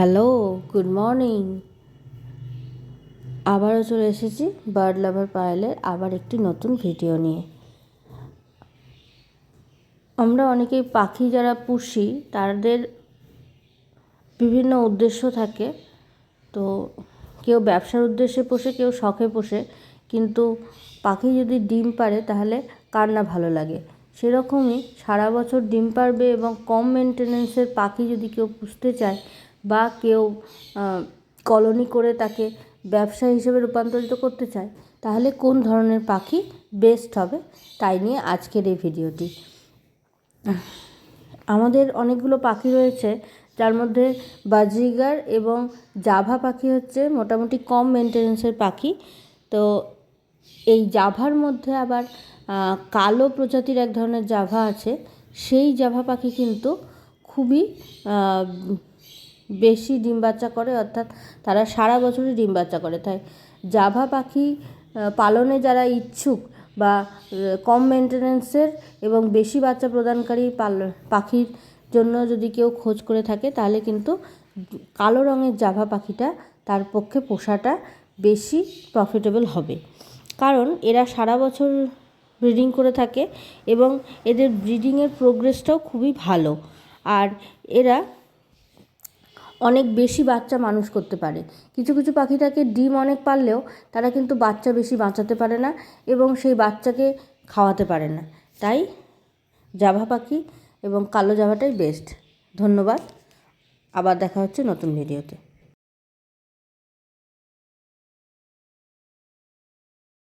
Hello good morning আবারও চলে এসেছি বার্ড লাভার পায়েলের আবার একটি নতুন ভিডিও নিয়ে। আমরা অনেকেই পাখি যারা পুষি, তাদের বিভিন্ন উদ্দেশ্য থাকে। তো কেউ ব্যবসার উদ্দেশ্যে পোষে, কেউ শখে পোষে, কিন্তু পাখি যদি ডিম পারে তাহলে কার না ভালো লাগে? সেরকমই সারা বছর ডিম পারবে এবং কম মেনটেনেন্সের পাখি যদি কেউ পুষতে চায় বা কেউ কলোনি করে তাকে ব্যবসা হিসেবে রূপান্তরিত করতে চায়, তাহলে কোন ধরনের পাখি বেস্ট হবে? তাই নিয়ে আজকের এই ভিডিওটি। আমাদের অনেকগুলো পাখি রয়েছে, যার মধ্যে বাজরিগার এবং জাভা পাখি হচ্ছে মোটামুটি কম মেনটেনেন্সের পাখি। তো এই জাভার মধ্যে আবার কালো প্রজাতির এক ধরনের জাভা আছে, সেই জাভা পাখি কিন্তু খুবই বেশি ডিম বাচ্চা করে, অর্থাৎ তারা সারা বছরই ডিম বাচ্চা করে। তাই জাভা পাখি পালনে যারা ইচ্ছুক বা কম মেনটেনেন্সের এবং বেশি বাচ্চা প্রদানকারী পাখির জন্য যদি কেউ খোঁজ করে থাকে, তাহলে কিন্তু কালো রঙের জাভা পাখিটা তার পক্ষে পোষাটা বেশি প্রফিটেবল হবে। কারণ এরা সারা বছর ব্রিডিং করে থাকে এবং এদের ব্রিডিংয়ের প্রোগ্রেসটাও খুবই ভালো। আর এরা অনেক বেশি বাচ্চা মানুষ করতে পারে। কিছু কিছু পাখি থাকে ডিম অনেক পারলেও তারা কিন্তু বাচ্চা বেশি বাঁচাতে পারে না এবং সেই বাচ্চাকে খাওয়াতে পারে না। তাই জাভা পাখি এবং কালো জাভাটাই বেস্ট ধন্যবাদ। আবার দেখা হচ্ছে নতুন ভিডিওতে